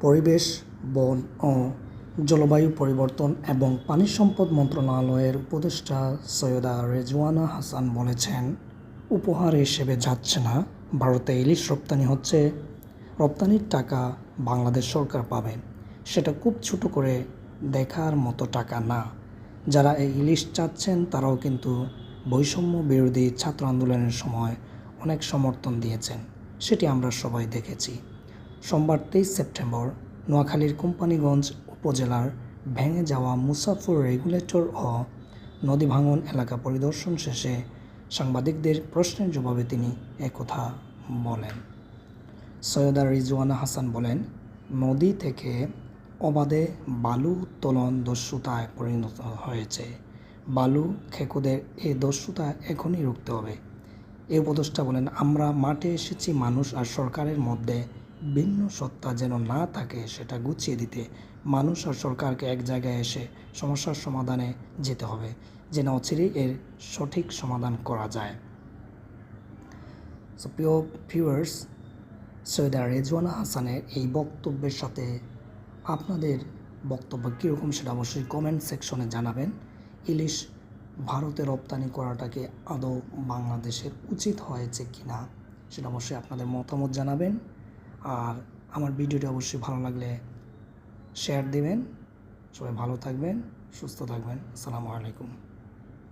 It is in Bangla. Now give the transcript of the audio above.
পরিবেশ, বন ও জলবায়ু পরিবর্তন এবং পানি সম্পদ মন্ত্রণালয়ের উপদেষ্টা সৈয়দা রেজওয়ানা হাসান বলেছেন, উপহার হিসেবে যাচ্ছে না, ভারতে ইলিশ রপ্তানি হচ্ছে, রপ্তানির টাকা বাংলাদেশ সরকার পাবে, সেটা খুব ছোট করে দেখার মতো টাকা না। যারা এই ইলিশ চাচ্ছেন, তারাও কিন্তু বৈষম্য বিরোধী ছাত্র আন্দোলনের সময় অনেক সমর্থন দিয়েছেন, সেটি আমরা সবাই দেখেছি। সোমবার তেইশ সেপ্টেম্বর নোয়াখালীর কোম্পানিগঞ্জ উপজেলার ভেঙে যাওয়া মুসাফুর রেগুলেটর ও নদী ভাঙন এলাকা পরিদর্শন শেষে সাংবাদিকদের প্রশ্নের জবাবে তিনি একথা বলেন। সৈয়দা রিজওয়ানা হাসান বলেন, নদী থেকে অবাধে বালু উত্তোলন দস্যুতায় পরিণত হয়েছে। বালু খেকুদের এই দস্যুতা এখনই রুখতে হবে। এই উপদেষ্টা বলেন, আমরা মাঠে এসেছি, মানুষ আর সরকারের মধ্যে ভিন্ন সত্তা যেন না থাকে সেটা গুছিয়ে দিতে মানুষ আর সরকারকে এক জায়গায় এসে সমস্যার সমাধানে যেতে হবে যেন অচিরেই এর সঠিক সমাধান করা যায়। সো প্রিয় ভিউয়ার্স সৈয়দা রেজওয়ানা হাসানের এই বক্তব্যের সাথে আপনাদের বক্তব্য কীরকম সেটা অবশ্যই কমেন্ট সেকশনে জানাবেন। ইলিশ ভারতে রপ্তানি করাটাকে আদৌ বাংলাদেশের উচিত হয়েছে কি না সেটা অবশ্যই আপনাদের মতামত জানাবেন। আর আমার ভিডিওটি অবশ্যই ভালো লাগলে শেয়ার দেবেন। সবাই ভালো থাকবেন, সুস্থ থাকবেন। আসসালামু আলাইকুম।